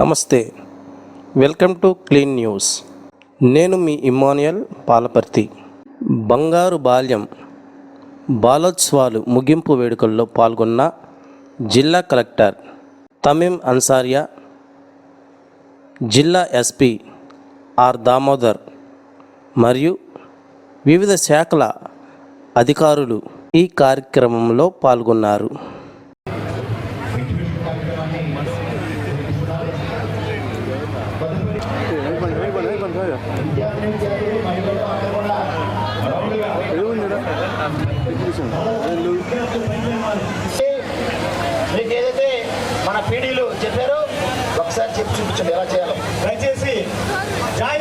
నమస్తే. Welcome to clean news. నేను మీ ఇమానియల్ పాలపర్తి. బంగారు బాల్యం బాలోత్సవాలు ముగింపు వేడుకల్లో పాల్గొన్న జిల్లా కలెక్టర్ తమీం అన్సారియా జిల్లా ఎస్పీ ఆర్ దామోదర్ మరియు వివిధ శాఖల అధికారులు ఈ కార్యక్రమంలో పాల్గొన్నారు. మీకు ఏదైతే మన పీడీలు చెప్పారో ఒకసారి చెప్పి చూపించండి ఎలా చేయాలో. దయచేసి జాయి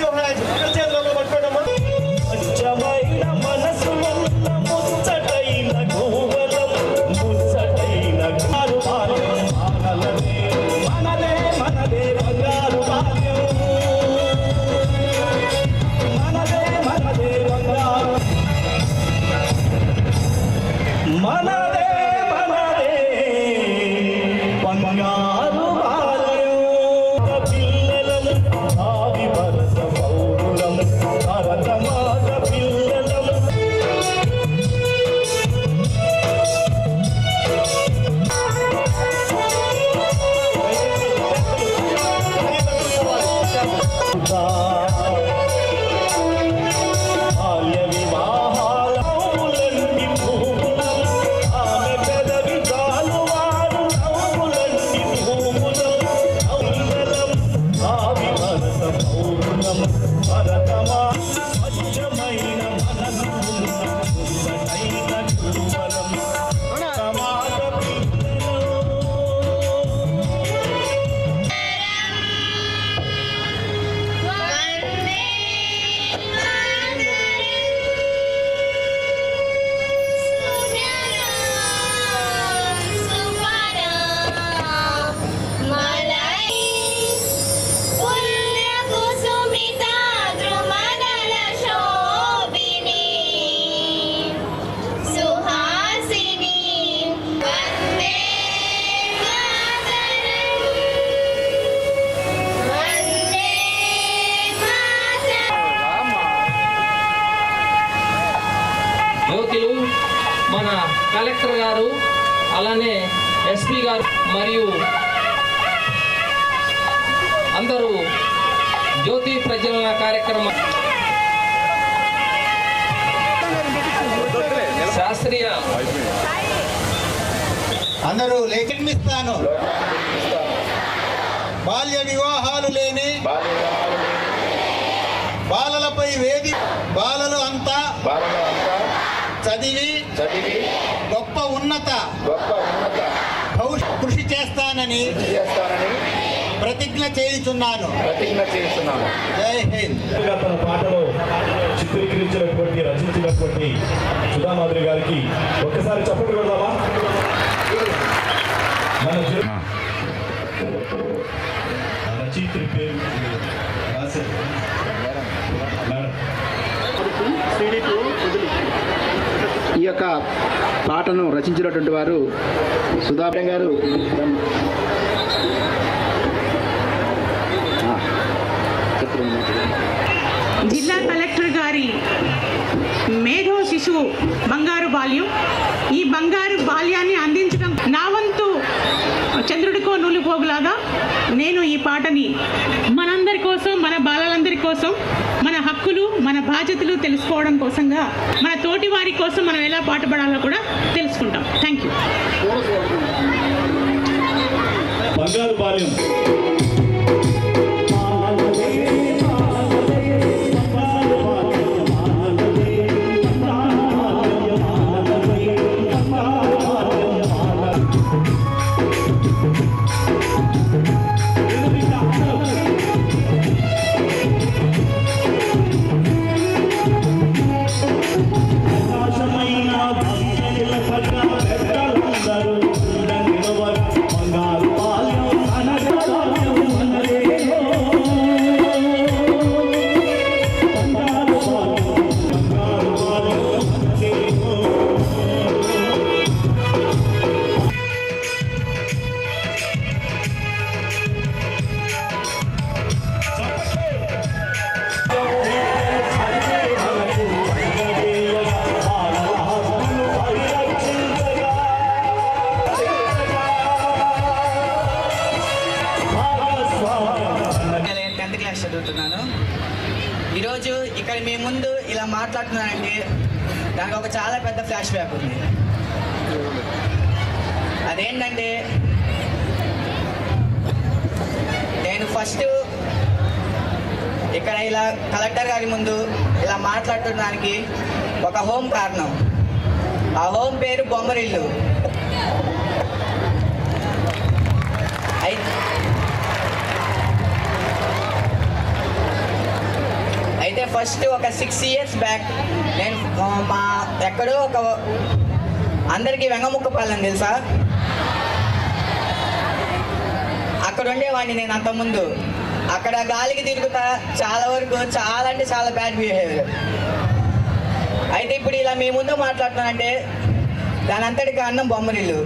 Mana కలెక్టర్ గారు అలానే ఎస్పీ గారు మరియు అందరూ జ్యోతి ప్రజ్వలన కార్యక్రమం శాస్త్రీయ అందరూ లేఖిస్తాను బాల్య వివాహాలు లేని బాలలపై వేది బాలలు అంతా బాలలో అంతా చదివి చదివి గొప్ప ఉన్నత గొప్ప ఉన్నత కృషి చేస్తానని చేస్తానని ప్రతిజ్ఞ చేయుచున్నాను. ప్రతిజ్ఞ చేస్తున్నాను జై హింద్. తన పాటలో చిత్రీకరించినటువంటి రచించినటువంటి సుధామాధురి గారికి ఒక్కసారి చప్పట్లు కొడదామా? మన రచయిత్రి పేరు. మేడం. ఈ యొక్క పాటను రచించినటువంటి వారు సుధాకర్ గారు. జిల్లా కలెక్టర్ గారి మేధో శిశువు బంగారు బాల్యం. ఈ బంగారు బాల్యాన్ని అందించడం నా వంతు చంద్రుడికో నూలుపోగులాగా నేను ఈ పాటని మన కోసం మన హక్కులు మన బాధ్యతలు తెలుసుకోవడం కోసంగా మన తోటి వారి కోసం మనం ఎలా పాటుపడాలో కూడా తెలుసుకుంటాం. థ్యాంక్ యూ బంగారు బాల్యం. చదువుతున్నాను ఈరోజు ఇక్కడ మీ ముందు ఇలా మాట్లాడుతున్నానంటే దానికి ఒక చాలా పెద్ద ఫ్లాష్ బ్యాక్ ఉంది. అదేంటంటే నేను ఫస్ట్ ఇక్కడ ఇలా కలెక్టర్ గారి ముందు ఇలా మాట్లాడటానికి ఒక హోమ్ కారణం. ఆ హోమ్ పేరు బొమ్మరిల్లు. అయితే ఫస్ట్ ఒక సిక్స్ ఇయర్స్ బ్యాక్ నేను మా ఎక్కడో ఒక అందరికీ వెంగముక్కపాలని తెలుసా? అక్కడ ఉండేవాడిని నేను అంతకుముందు. అక్కడ గాలికి తిరుగుతా చాలా వరకు చాలా అంటే చాలా బ్యాడ్ బిహేవియర్ అయితే ఇప్పుడు ఇలా మీ ముందు మాట్లాడుతున్నానంటే దాని అంతటి కారణం బొమ్మరిల్లు.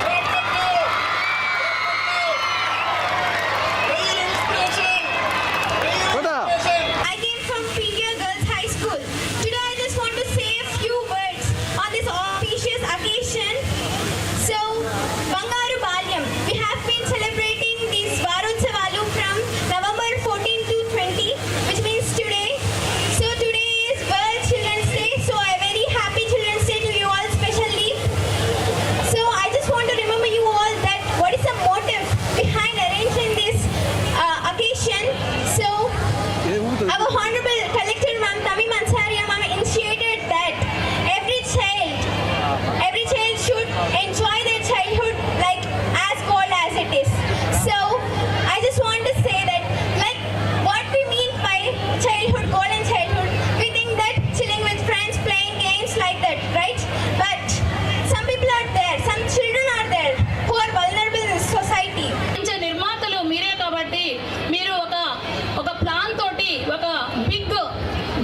ఒక బిగ్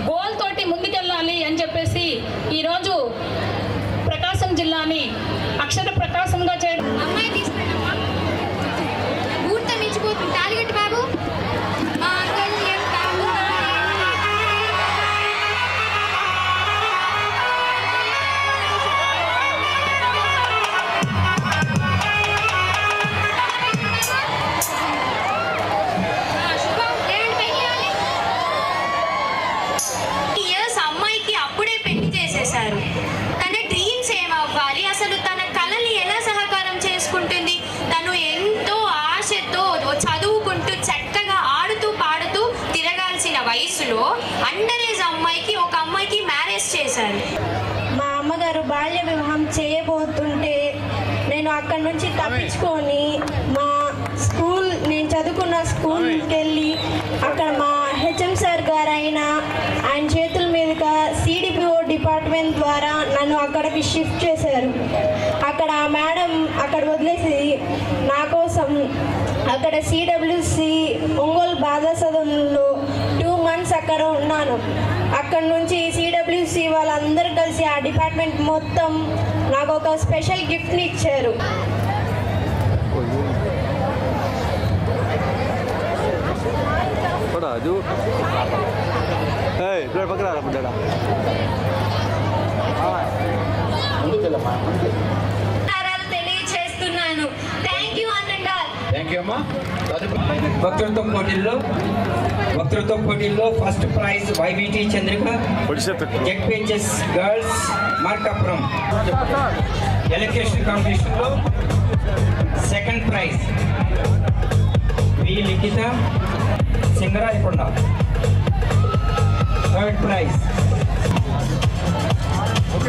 గోల్ తోటి ముందుకెళ్ళాలి అని చెప్పేసి ఈరోజు ప్రకాశం జిల్లాని అక్షర ప్రకాశంగా చేయడం షిఫ్ట్ చేశారు. అక్కడ ఆ మేడం అక్కడ వదిలేసి నా కోసం అక్కడ సిడబ్ల్యూసి ఒంగోలు బాధాసదంలో టూ మంత్స్ అక్కడ ఉన్నాను. అక్కడ నుంచి సిడబ్ల్యూసి వాళ్ళందరూ కలిసి ఆ డిపార్ట్మెంట్ మొత్తం నాకు ఒక స్పెషల్ గిఫ్ట్ని ఇచ్చారు. ముందుకెళ్ళమ్మా ముందుకెళ్ళి నమస్కారాలు థ్యాంక్ యూ థ్యాంక్ యూ అమ్మా. పోటీల్లో వక్తృత్వం పోటీల్లో first prize YVT Chandrika ZPHS girls Markapuram. Elocution కాంపిటీషన్లో second prize V Likhitha Singarayakonda third prize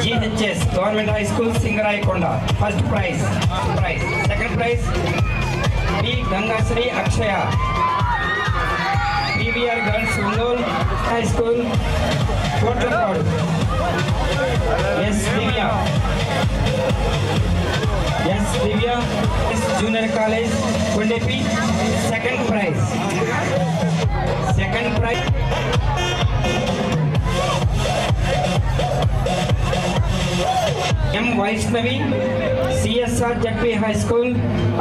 GHS government high school Singarayakonda first prize prize second prize B Gangasri Akshaya PVR girls Ongole high school Kotlapadu S Divya S Divya S junior college Kondepi second prize second prize M Vaishnavi CSR ZP high school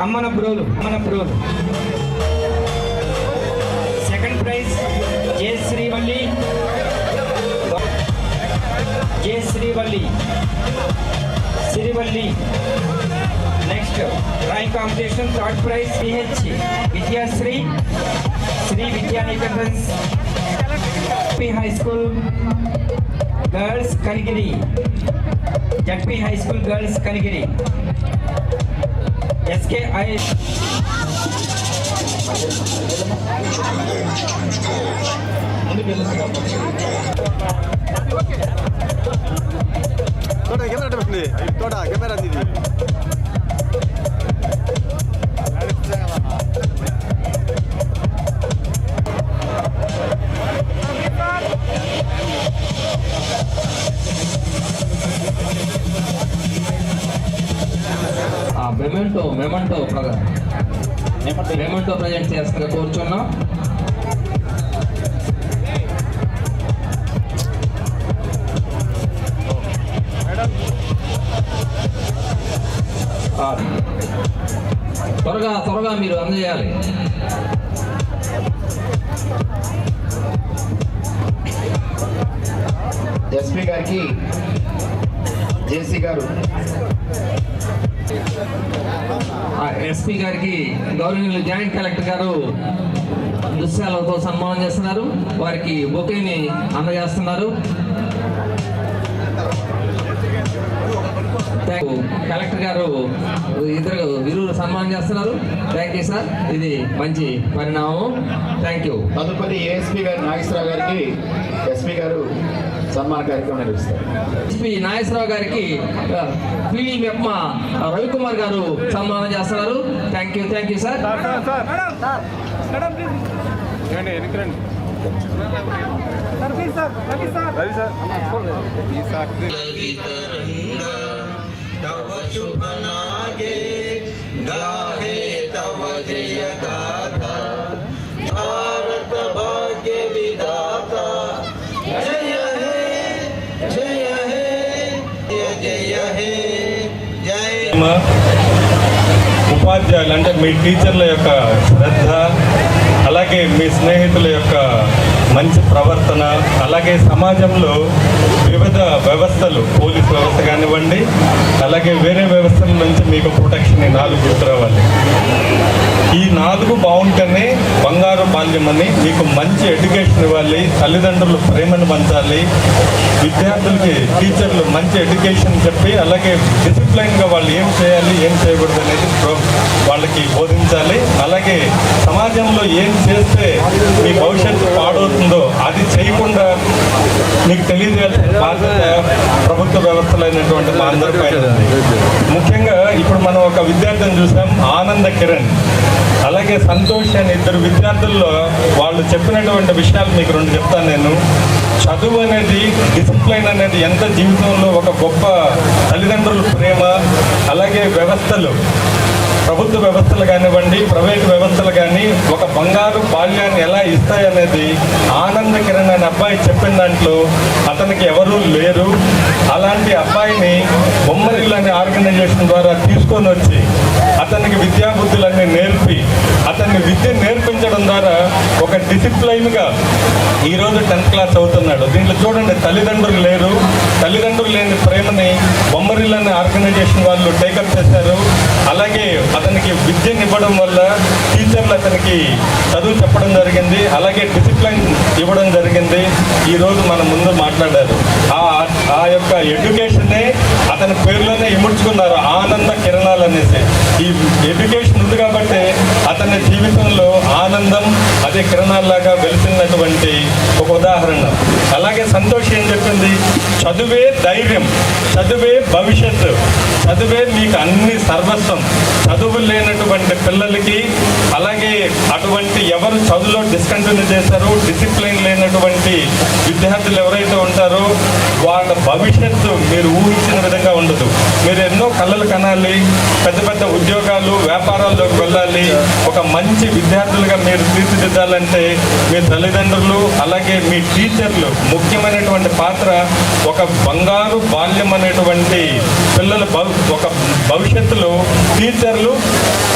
Ammanabrolu Ammanabrolu. Second prize J Srivalli. J Srivalli. Srivalli. Next drawing competition third prize CH Vidyasri Sri Vidyanikethan school girls Kanigiri ZP high school girls Kanigiri SKI memento memento memento present చేస్తారు కూర్చున్నాం. త్వరగా త్వరగా మీరు అందజేయాలి. SP గారికి జేసీ గారు SP గారికి గౌరవనీయులు జాయింట్ కలెక్టర్ గారు దృశ్యాలతో సన్మానం చేస్తున్నారు. వారికి బొకేని అందజేస్తున్నారు. కలెక్టర్ గారు ఇద్దరు వీరు సన్మానం చేస్తున్నారు. థ్యాంక్ యూ సార్ ఇది మంచి పరిణామం. థ్యాంక్ యూ తదుపరి ఏఎస్పీ గారు నాగేశ్వరరావు గారికి ఎస్పీ గారు సన్మాన కార్యక్రమం నిర్వహిస్తారు. ఎస్పీ నాగేశ్వరరావు గారికి పివి మెప్మ రవికుమార్ గారు సన్మానం చేస్తున్నారు. Thank you thank you sir ఉపాధ్యాయులు అంటే మీ టీచర్ల యొక్క శ్రద్ధ అలాగే మీ స్నేహితుల యొక్క మంచి ప్రవర్తన అలాగే సమాజంలో వివిధ వ్యవస్థలు పోలీస్ వ్యవస్థ కానివ్వండి అలాగే వేరే వ్యవస్థల నుంచి మీకు ప్రొటెక్షన్ ఈ నాలుగు గుర్తురావాలి. ఈ నాలుగు బాగుంటేనే బంగారు బాల్యమని మీకు మంచి ఎడ్యుకేషన్ ఇవ్వాలి తల్లిదండ్రులు ప్రేమను పంచాలి విద్యార్థులకి టీచర్లు మంచి ఎడ్యుకేషన్ చెప్పి అలాగే డిసిప్లైన్గా వాళ్ళు ఏం చేయాలి ఏం చేయకూడదు అనేది వాళ్ళకి బోధించాలి. అలాగే సమాజంలో ఏం చేస్తే మీ భవిష్యత్తు పాడవుతుందో అది చేయకుండా మీకు తెలియజేయాల్సిన బాధ్యత ప్రభుత్వ అయినటువంటి మా అందరి ముఖ్యంగా ఇప్పుడు మనం ఒక విద్యార్థిని చూసాం ఆనంద కిరణ్. అలాగే సంతోష్ అని ఇద్దరు విద్యార్థుల్లో వాళ్ళు చెప్పినటువంటి విషయాలు మీకు రెండు చెప్తాను నేను. చదువు అనేది డిసిప్లైన్ అనేది ఎంత జీవితంలో ఒక గొప్ప తల్లిదండ్రుల ప్రేమ అలాగే వ్యవస్థలు. ప్రభుత్వ వ్యవస్థలు కానివ్వండి ప్రైవేట్ వ్యవస్థలు కానీ ఒక బంగారు బాల్యాన్ని ఎలా ఇస్తాయనేది ఆనంద కిరణ్ అనే అబ్బాయి చెప్పిన దాంట్లో అతనికి ఎవరూ లేరు. అలాంటి అబ్బాయిని బొమ్మరిల్లు అనే ఆర్గనైజేషన్ ద్వారా తీసుకొని వచ్చి అతనికి విద్యాబుద్ధులన్నీ నేర్పి అతన్ని విద్య నేర్పించడం ద్వారా ఒక డిసిప్లైన్గా ఈరోజు టెన్త్ క్లాస్ అవుతున్నాడు. దీంట్లో చూడండి తల్లిదండ్రులు లేరు. తల్లిదండ్రులు లేని ప్రేమని బొమ్మరిల్లు అనే ఆర్గనైజేషన్ వాళ్ళు టేకప్ చేశారు. అలాగే అతనికి విద్యను ఇవ్వడం వల్ల టీచర్లు అతనికి చదువు చెప్పడం జరిగింది. అలాగే డిసిప్లైన్ ఇవ్వడం జరిగింది. ఈరోజు మన ముందు మాట్లాడారు. ఆ ఆ యొక్క ఎడ్యుకేషన్నే అతని పేరులోనే ఇముడ్చుకున్నారు. ఆనంద కిరణాలు అనేసి. ఈ ఎడ్యుకేషన్ ఉంది కాబట్టి అతని జీవితంలో ఆనందం అదే కిరణాల్లాగా వెలుతున్నటువంటి ఒక ఉదాహరణ. అలాగే సంతోష్ ఏం చెప్పింది? చదువే ధైర్యం చదువే భవిష్యత్తు చదువే మీకు అన్ని సర్వస్వం. చదువు లేనటువంటి పిల్లలకి అలాగే అటువంటి ఎవరు చదువులో డిస్కంటిన్యూ చేశారో డిసిప్లిన్ లేనటువంటి విద్యార్థులు ఎవరైతే ఉంటారో వాళ్ళ భవిష్యత్తు మీరు ఊహించిన విధంగా ఉండదు. మీరు ఎన్నో కళలు కనాలి పెద్ద పెద్ద ఉద్యోగాలు వ్యాపారాల్లోకి వెళ్ళాలి. ఒక మంచి విద్యార్థులుగా మీరు తీర్చిదిద్దాలంటే మీ తల్లిదండ్రులు అలాగే మీ టీచర్లు ముఖ్యమైనటువంటి పాత్ర ఒక బంగారు బాల్యం అనేటువంటి పిల్లల భవి- ఒక భవిష్యత్తులో టీచర్లు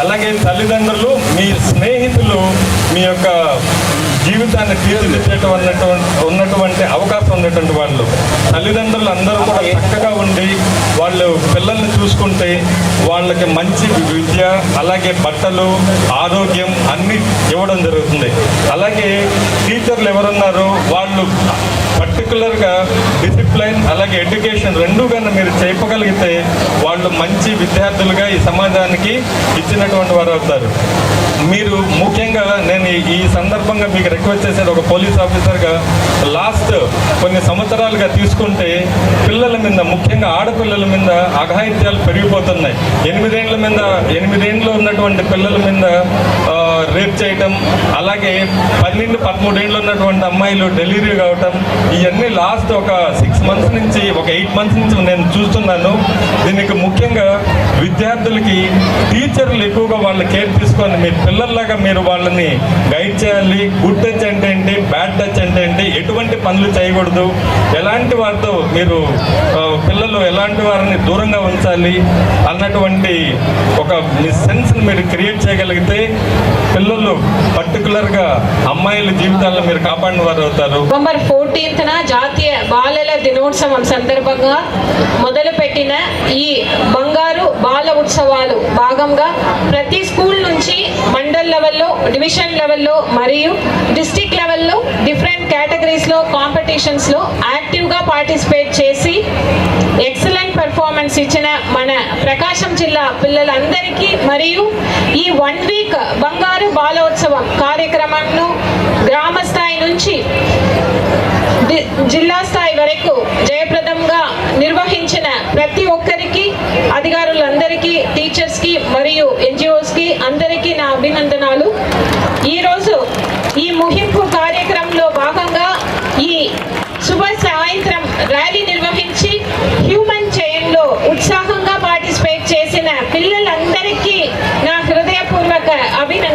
అలాగే తల్లిదండ్రులు మీ స్నేహితులు మీ యొక్క జీవితాన్ని తీర్చిదిద్దేట ఉన్నటువంటి ఉన్నటువంటి అవకాశం ఉన్నటువంటి వాళ్ళు. తల్లిదండ్రులు అందరూ కూడా చక్కగా ఉండి వాళ్ళు పిల్లల్ని చూసుకుంటే వాళ్ళకి మంచి విద్య అలాగే బట్టలు ఆరోగ్యం అన్నీ ఇవ్వడం జరుగుతుంది. అలాగే టీచర్లు ఎవరున్నారో వాళ్ళు పర్టికులర్గా డిసిప్లైన్ అలాగే ఎడ్యుకేషన్ రెండు కన్నా మీరు చెప్పగలిగితే వాళ్ళు మంచి విద్యార్థులుగా ఈ సమాజానికి ఇచ్చినటువంటి వారు అవుతారు. మీరు ముఖ్యంగా నేను ఈ- సందర్భంగా మీకు రిక్వెస్ట్ చేసేది ఒక పోలీస్ ఆఫీసర్గా లాస్ట్ కొన్ని సంవత్సరాలుగా తీసుకుంటే పిల్లల మీద ముఖ్యంగా ఆడపిల్లల మీద అఘాయిత్యాలు పెరిగిపోతున్నాయి. ఎనిమిదేండ్ల మీద ఎనిమిదేండ్లు ఉన్నటువంటి పిల్లల మీద రేప్ చేయటం అలాగే పన్నెండు పదమూడేండ్లు ఉన్నటువంటి అమ్మాయిలు డెలివరీ కావటం ఇవన్నీ లాస్ట్ ఒక సిక్స్ మంత్స్ నుంచి ఒక ఎయిట్ మంత్స్ నుంచి నేను చూస్తున్నాను. దీనికి ముఖ్యంగా విద్యార్థులకి టీచర్లు ఎక్కువగా వాళ్ళ కేర్ తీసుకొని మీరు పిల్లల్లాగా మీరు వాళ్ళని గైడ్ చేయాలి. గుడ్ టచ్ అంటే ఏంటి? బ్యాడ్ టచ్ అంటే ఏంటి? ఎటువంటి పనులు చేయకూడదు. ఎలాంటి వారితో మీరు పిల్లలు అలాంటి వారిని దూరంగా ఉంచాలి అన్నటువంటి ఒక మీ సెన్స్ని మీరు క్రియేట్ చేయగలిగితే పిల్లలు పర్టికులర్గా అమ్మాయిల జీవితాలను మీరు కాపాడిన వారు అవుతారు నవంబర్ ఫోర్టీన్త్న జాతీయ బాలల దినోత్సవం సందర్భంగా మొదలుపెట్టిన ఈ బంగారు బాల ఉత్సవాలు భాగంగా ప్రతి స్కూల్ నుంచి మండల్ లెవెల్లో డివిజన్ లెవెల్లో మరియు డిస్టిక్ లెవెల్లో డిఫరెంట్ కేటగిరీస్లో కాంపిటీషన్స్లో యాక్టివ్గా పార్టిసిపేట్ చేసి ఎక్సలెంట్ పెర్ఫార్మెన్స్ ఇచ్చిన మన ప్రకాశం జిల్లా పిల్లలందరికీ మరియు ఈ వన్ వీక్ బంగారు బాలోత్సవం కార్యక్రమంను గ్రామ స్థాయి నుంచి జిల్లా స్థాయి వరకు జయప్రదంగా నిర్వహించిన ప్రతి ఒక్కరికి అధికారులందరికీ టీచర్స్కి మరియు ఎన్జిఓస్కి అందరికీ నా అభినందనాలు. ఈరోజు ఈ ముగింపు కార్యక్రమంలో భాగంగా ఈ శుభ సాయంత్రం ర్యాలీ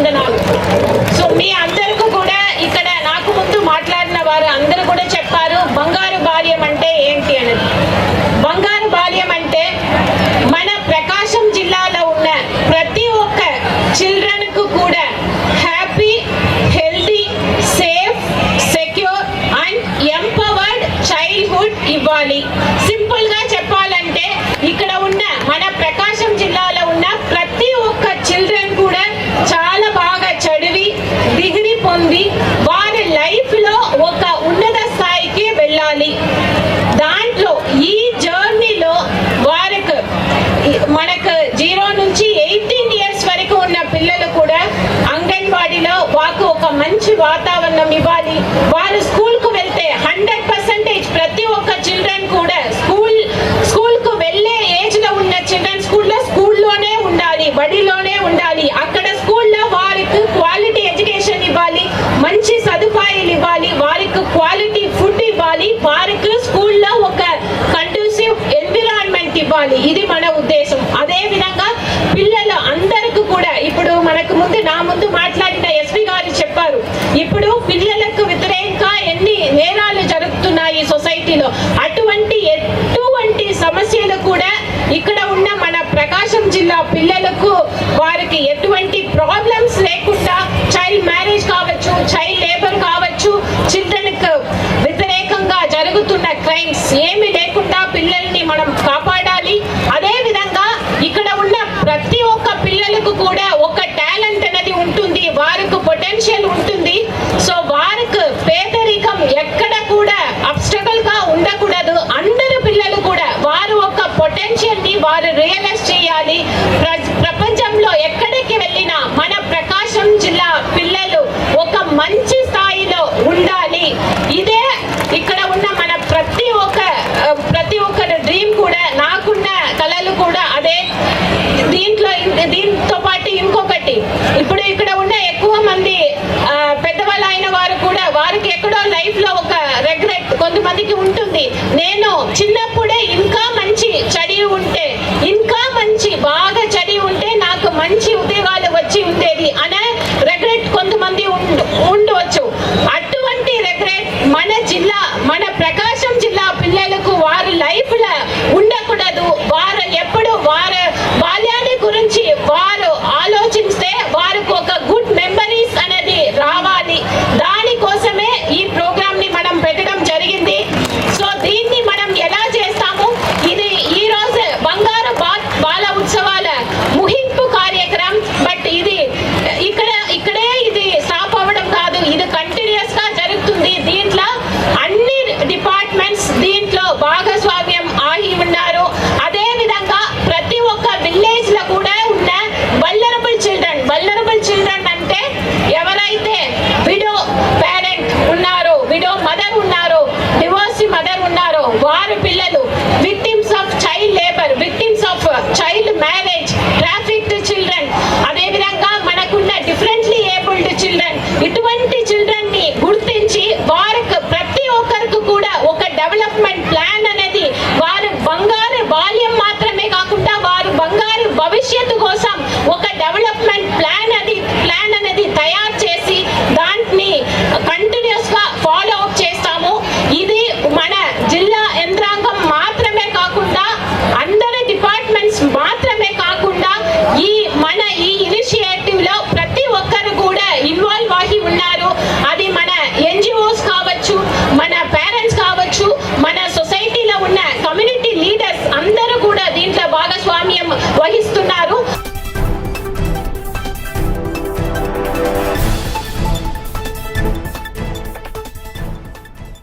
వందనాలు. సో మీ అందరికీ కూడా ఇక్కడ నాకు ముందు మాట్లాడిన వారు అందరూ కూడా చెప్పారు బంగారు బాల్యం అంటే ఏంటి? అనేది. బంగారు బాల్యం అంటే మన ప్రకాశం జిల్లాలో ఉన్న ప్రతి ఒక్క చిల్డ్రన్ కూడా happy healthy safe secure and empowered childhood ఇవ్వాలి సింపుల్గా చెప్పాలంటే ఇక్కడ ఉన్న మన ప్రకాశం జిల్లాలో ఉన్న ప్రతి ఒక్క చిల్డ్రన్ కూడా చాలా బాగా చదివి డిగ్రీ పొంది వారి లైఫ్లో ఒక ఉన్నత స్థాయికి వెళ్ళాలి దాంట్లో ఈ జర్నీలో వారికి మనకు జీరో నుంచి ఎయిటీన్ ఇయర్స్ వరకు ఉన్న పిల్లలు కూడా అంగన్వాడీలో వాకు ఒక మంచి కానీ వారు స్కూల్కు వెళ్తే హండ్రెడ్ పర్సెంటేజ్ ప్రతి ఒక్క చిల్డ్రన్ కూడా స్కూల్ స్కూల్కు వెళ్ళే ఏజ్లో ఉన్న చిల్డ్రన్ స్కూల్లో స్కూల్లోనే ఉండాలి బడిలోనే ఉండాలి. అక్కడ స్కూల్లో వారికి క్వాలిటీ ఎడ్యుకేషన్ ఇవ్వాలి మంచి సదుపాయాలు ఇవ్వాలి వారికి క్వాలిటీ ఫుడ్ ఇవ్వాలి వారికి స్కూల్లో ఒక కండ్యూసివ్ ఎన్విరాన్మెంట్ ఇవ్వాలి. ఇది మన ఉద్దేశం. అదే విధంగా పిల్లలు అందరికీ కూడా ఇప్పుడు మనకు ముందు నా ముందు మాట్లాడిన ఎస్పీ గారు చెప్పారు. ఇప్పుడు పిల్లలు వ్యతిరేకంగా ఎన్ని నేరాలు జరుగుతున్నాయి అటువంటి ఎటువంటి సమస్యలు కూడా ఇక్కడ ఉన్న మన ప్రకాశం జిల్లా పిల్లలకు వారికి ఎటువంటి ప్రాబ్లమ్స్ లేకుండా చైల్డ్ మ్యారేజ్ కావచ్చు చైల్డ్ లేబర్ కావచ్చు చిల్డ్రన్ వ్యతిరేకంగా జరుగుతున్న క్రైమ్స్ ఏమి లేకుండా పిల్లల్ని మనం కాపాడాలి అదే విధంగా ఇక్కడ ఉన్న ప్రతి ఒక్క పిల్లలకు కూడా ఒక టాలెంట్ అనేది ఉంటుంది వారికి పొటెన్షియల్ ఉంటుంది సో వారికి పేదరికం ఎక్కడ కూడా అబ్స్టకల్గా ఉండకూడదు అందరు పిల్లలు కూడా వారు ఒక పొటెన్షియల్ని వారు రియలైజ్ చేయాలి. ప్ర- ప్రపంచంలో ఎక్కడికి వెళ్ళినా మన ప్రకాశం జిల్లా పిల్లలు ఒక మంచి స్థాయిలో ఉండాలి. ఇదే ఇక్కడ ఉన్న మన ప్రతి ఒక్క ప్రతి ఒక్కరి డ్రీమ్ కూడా నాకున్న కళలు కూడా అదే. దీంట్లో దీంతో పాటు ఇంకొకటి. ఇప్పుడు ఇక్కడ ఉన్న ఎక్కువ మంది పెద్దవాళ్ళు అయిన వారు కూడా వారికి ఎక్కడో లైఫ్లో ఒక రెగ్రెట్ కొంతమందికి ఉంటుంది. you